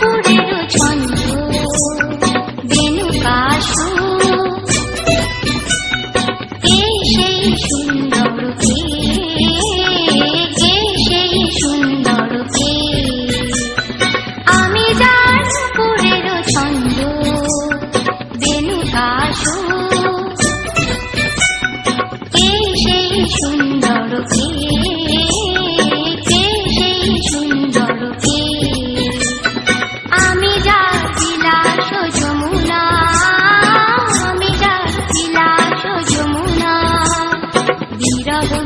Cô đi.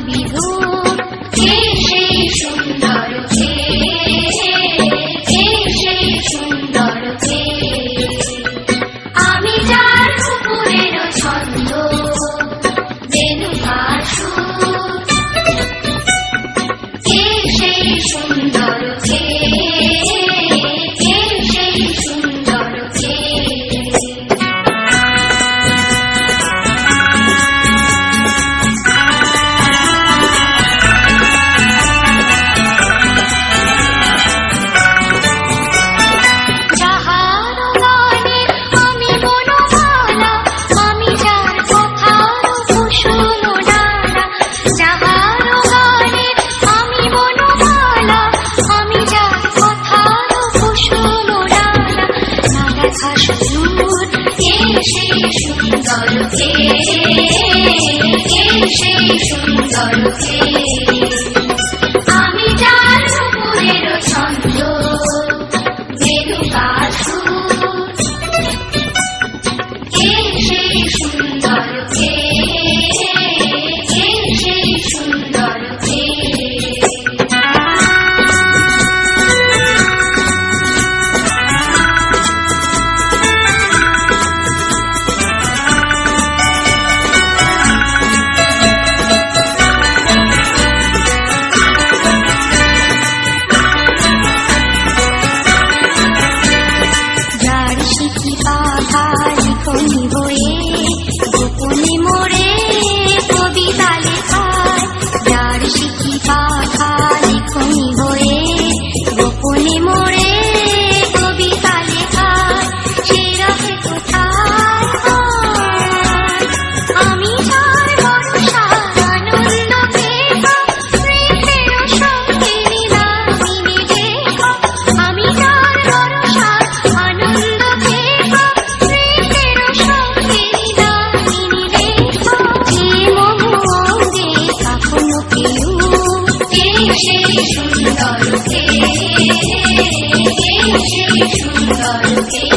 বিধুর কে সেই সুন্দর কে সেই সুন্দর আমি যার পুকুরের ছন্দ বেনু ভাসুর। সুন্দর সুন্দর। God.